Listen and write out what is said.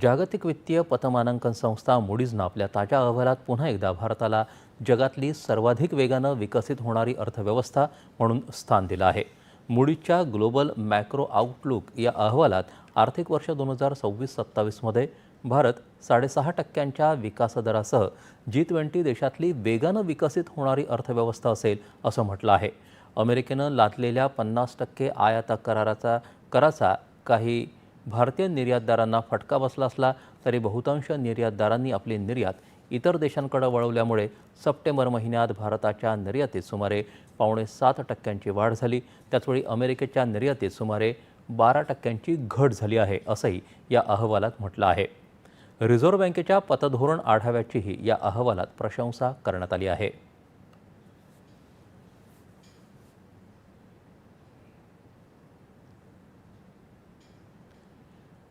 जागतिक वित्तीय पतमानांकन संस्था मुडीजनं आपल्या ताज्या अहवालात पुन्हा एकदा भारताला जगातली सर्वाधिक वेगानं विकसित होणारी अर्थव्यवस्था म्हणून स्थान दिलं आहे. मुडीजच्या ग्लोबल मॅक्रो आउटलुक या अहवालात आर्थिक वर्ष दोन हजार सव्वीस सत्तावीसमध्ये भारत साडेसहा टक्क्यांच्या विकासदरासह जी ट्वेंटी देशातली वेगानं विकसित होणारी अर्थव्यवस्था असेल असं म्हटलं आहे. अमेरिकेनं लादलेल्या पन्नास टक्के आयात कराराचा कराचा काही भारतीय निर्यातदारांना फटका बसला असला तरी बहुतांश निर्यातदारांनी आपली निर्यात इतर देशांकडे वळवल्यामुळे सप्टेंबर महिन्यात भारताच्या निर्यातीत सुमारे पावणे सात टक्क्यांची वाढ झाली. त्याचवेळी अमेरिकेच्या निर्यातीत सुमारे बारा टक्क्यांची घट झाली आहे असंही या अहवालात म्हटलं आहे. रिझर्व्ह बँकेच्या पतधोरण आढाव्याचीही या अहवालात प्रशंसा करण्यात आली आहे.